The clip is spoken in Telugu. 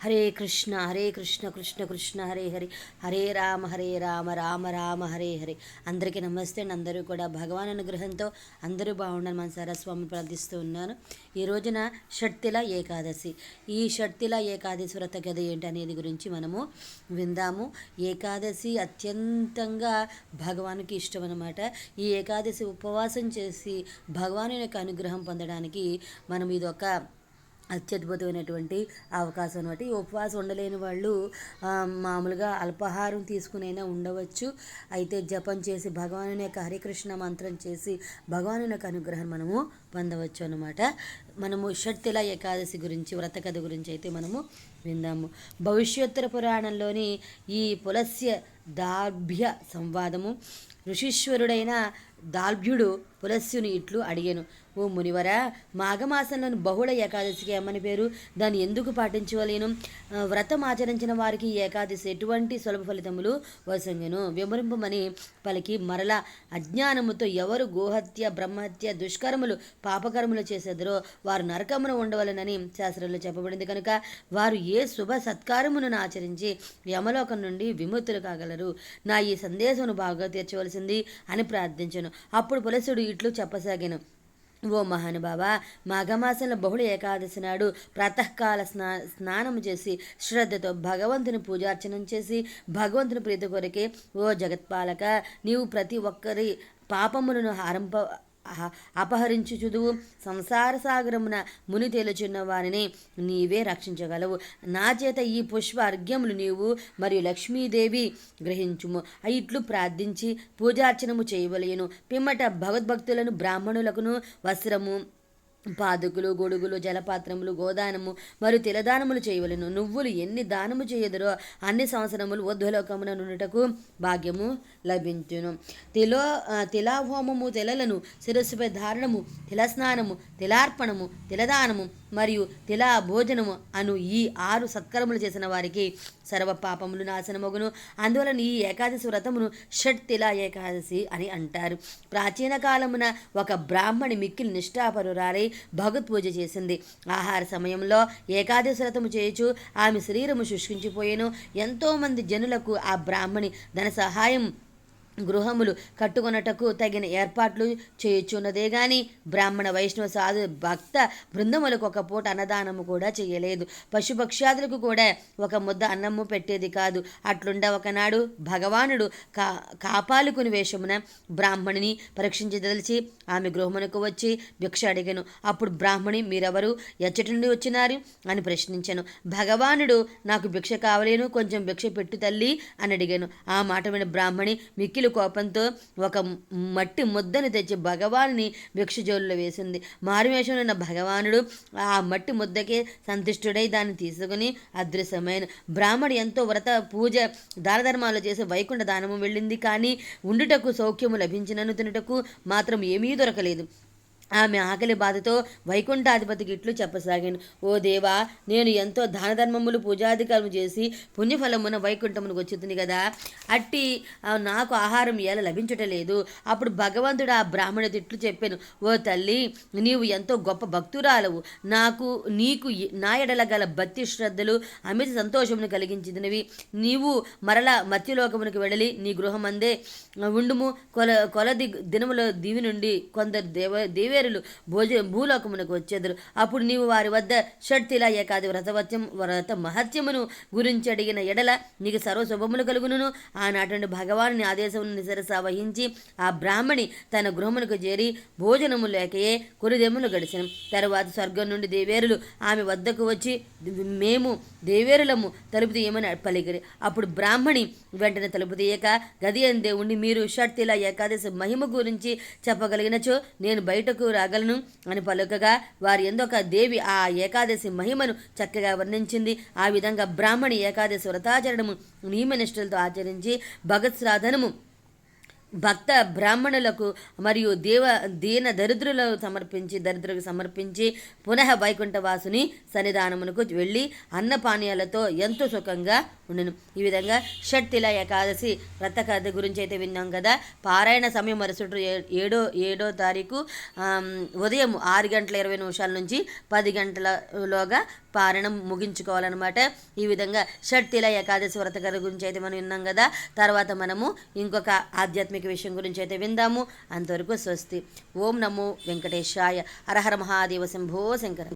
హరే కృష్ణ హరే కృష్ణ కృష్ణ కృష్ణ హరే హరి. హరే రామ హరే రామ రామ రామ హరే హరే. అందరికీ నమస్తే అండి. అందరూ కూడా భగవాన్ అనుగ్రహంతో అందరూ బాగుండాలని మన సరస్వామి ప్రార్థిస్తూ ఉన్నాను. ఈ రోజున షట్తిల ఏకాదశి. ఈ షట్తిల ఏకాదశి వ్రత కథ ఏంటి అనేది గురించి మనము విందాము. ఏకాదశి అత్యంతంగా భగవానికి ఇష్టం అనమాట ఈ ఏకాదశి ఉపవాసం చేసి భగవాను యొక్క అనుగ్రహం పొందడానికి మనం ఇదొక అత్యద్భుతమైనటువంటి అవకాశం అనమాట ఈ ఉపవాసం ఉండలేని వాళ్ళు మామూలుగా అల్పాహారం తీసుకునైనా ఉండవచ్చు. అయితే జపం చేసి భగవాను యొక్క హరికృష్ణ మంత్రం చేసి భగవాను యొక్క అనుగ్రహం మనము పొందవచ్చు అనమాట మనము షట్తిల ఏకాదశి గురించి వ్రత కథ గురించి అయితే మనము విందాము. భవిష్యోత్తర పురాణంలోని ఈ పులస్య దార్భ్య సంవాదము ఋషీశ్వరుడైన దాల్భ్యుడు పులస్యుని ఇట్లు అడిగాను. ఓ మునివరా మాఘమాసంలోని బహుళ ఏకాదశికి ఏమని పేరు? దాన్ని ఎందుకు పాటించవలేను? వ్రతం ఆచరించిన వారికి ఏకాదశి ఎటువంటి సులభ ఫలితములు వసంగను. విమరింపమని పలికి మరల అజ్ఞానముతో ఎవరు గోహత్య బ్రహ్మహత్య దుష్కర్మలు పాపకర్మలు చేసేదరో వారు నరకమును ఉండవలనని శాస్త్రంలో చెప్పబడింది కనుక వారు ఏ శుభ సత్కారమును ఆచరించి యమలోకం నుండి విముక్తులు కాగలరు? నా ఈ సందేశమును బాగా తీర్చవలసింది అని ప్రార్థించను. అప్పుడు పులసుడు ఇట్లు చెప్పసాగాను. ఓ మహానుభావ మాఘమాసంలో బహుళ ఏకాదశి నాడు ప్రాతకాల స్నా స్నానం చేసి శ్రద్ధతో భగవంతుని పూజార్చనం చేసి భగవంతుని ప్రీతి కొరకే ఓ జగత్పాలక నీవు ప్రతి ఒక్కరి పాపములను హారంప అపహరించుచుదువు. సంసార సాగరమున ముని తేలుచున్న వారిని నీవే రక్షించగలవు. నా చేత ఈ పుష్ప అర్ఘ్యములు నీవు మరియు లక్ష్మీదేవి గ్రహించుము. ఇట్లు ప్రార్థించి పూజార్చనము చేయవలయను పిమ్మట భగవద్భక్తులను బ్రాహ్మణులకును వస్త్రము పాదుకులు గొడుగులు జలపాత్రములు గోదానము మరియు తిలదానములు చేయవలెను. నువ్వులు ఎన్ని దానము చేయదురో అన్ని సంవత్సరములు ఉద్వలోకమున నుండుటకు భాగ్యము లభించును. తిలో తిలాహోమము తిలలను శిరస్సుపై ధారణము తిలస్నానము తిలార్పణము తిలదానము మరియు తిలా భోజనము అను ఈ ఆరు సత్కరములు చేసిన వారికి సర్వ పాపములు నాశనమగును. అందువలన ఈ ఏకాదశి వ్రతమును షట్ తిలా ఏకాదశి అని అంటారు. ప్రాచీన కాలమున ఒక బ్రాహ్మణి మిక్కిలి నిష్ఠాపరురాలై భగవత్ పూజ చేసింది. ఆహార సమయంలో ఏకాదశి వ్రతము ఆమె శరీరము శుష్కించిపోయేను. ఎంతోమంది జనులకు ఆ బ్రాహ్మణి ధన సహాయం గృహములు కట్టుకొనటకు తగిన ఏర్పాట్లు చేయుచున్నదే గాని బ్రాహ్మణ వైష్ణవ సాధు భక్త బృందములకు ఒక పూట అన్నదానము కూడా చేయలేదు. పశుపక్ష్యాదులకు కూడా ఒక ముద్ద అన్నము పెట్టేది కాదు. అట్లుండ ఒకనాడు భగవానుడు కా కాపాలుకుని వేషమున బ్రాహ్మణిని పరీక్షించదలిచి ఆమె గృహమునకు వచ్చి భిక్ష అడిగాను. అప్పుడు బ్రాహ్మణి మీరెవరు? ఎచ్చటి నుండి వచ్చినారు? అని ప్రశ్నించాను. భగవానుడు నాకు భిక్ష కావలేను కొంచెం భిక్ష పెట్టు తల్లి అని అడిగాను. ఆ మాట విన బ్రాహ్మణి మిక్కిలి కోపంతో ఒక మట్టి ముద్దను తెచ్చి భగవాన్ని భిక్షజోలులో వేసింది. మారువేషంలో ఉన్న భగవానుడు ఆ మట్టి ముద్దకే సంతుష్టుడై దాన్ని తీసుకుని అదృశ్యమైన బ్రాహ్మడు ఎంతో వ్రత పూజ దానధర్మాలు చేసి వైకుంఠ దానము వెళ్ళింది కానీ ఉండుటకు సౌఖ్యము లభించినను తినుటకు మాత్రం ఏమీ దొరకలేదు. ఆమె ఆకలి బాధతో వైకుంఠాధిపతికి ఇట్లు చెప్పసాగాను. ఓ దేవా నేను ఎంతో దాన ధర్మములు పూజాధికారం చేసి పుణ్యఫలమున వైకుంఠమునకు వచ్చుతుంది కదా అట్టి నాకు ఆహారం ఎలా లభించటలేదు. అప్పుడు భగవంతుడు ఆ బ్రాహ్మణుడు ఇట్లు చెప్పాను. ఓ తల్లి నీవు ఎంతో గొప్ప భక్తురాలవు. నాకు నీకు నా ఎడల గల భక్తి శ్రద్ధలు అమిత సంతోషమును కలిగించినవి నీవు మరల మత్స్యలోకమునకు వెళ్ళి నీ గృహమందే ఉండుము. కొల కొలది దినముల దీవి నుండి కొందరు దేవ దేవేరులు భోజ భూలోకమునకు వచ్చేదరు. అప్పుడు నీవు వారి వద్ద షట్తిలా ఏకాది వ్రతవత్యం వ్రత మహత్యమును గురించి అడిగిన ఎడల నీకు సర్వ శుభములు కలుగును ఆనాటి నుండి ఆదేశమును నిసరస వహించి ఆ బ్రాహ్మణి తన గృహమునకు చేరి భోజనము లేకయే కొరిదెములు గడిచిన. తరువాత స్వర్గం నుండి దేవేరులు ఆమె వద్దకు వచ్చి మేము దేవేరులము తలుపు తీయమని పలికిరి. అప్పుడు బ్రాహ్మణి వెంటనే తలుపు తీయక గది అందే ఉండి మీరు షట్తిల ఏకాదశి మహిమ గురించి చెప్పగలిగినచో నేను బయటకు రాగలను అని పలుకగా వారి ఎందొక దేవి ఆ ఏకాదశి మహిమను చక్కగా వర్ణించింది. ఆ విధంగా బ్రాహ్మణి ఏకాదశి వ్రతాచరణము నియమనిష్టలతో ఆచరించి భగత్ శ్రాధనము భక్త బ్రాహ్మణులకు మరియు దేవ దీన దరిద్రులకు సమర్పించి దరిద్రులకు సమర్పించి పునః వైకుంఠవాసుని సన్నిధానమునకు వెళ్ళి అన్నపానీయాలతో ఎంతో సుఖంగా ఉండను. ఈ విధంగా షట్తిల ఏకాదశి వ్రత కథ గురించి అయితే విన్నాం కదా. పారాయణ సమయం మరుసటి ఏ- ఏడో ఏడో తారీఖు ఉదయం ఆరు గంటల ఇరవై నిమిషాల నుంచి పది గంటలలోగా పారణం ముగించుకోవాలన్నమాట. ఈ విధంగా షట్తిల ఏకాదశి వ్రత గారి గురించి అయితే మనం విన్నాం కదా. తర్వాత మనము ఇంకొక ఆధ్యాత్మిక విషయం గురించి అయితే విందాము. అంతవరకు స్వస్తి. ఓం నమో వెంకటేశాయ. హరహర మహాదేవ శంభో శంకర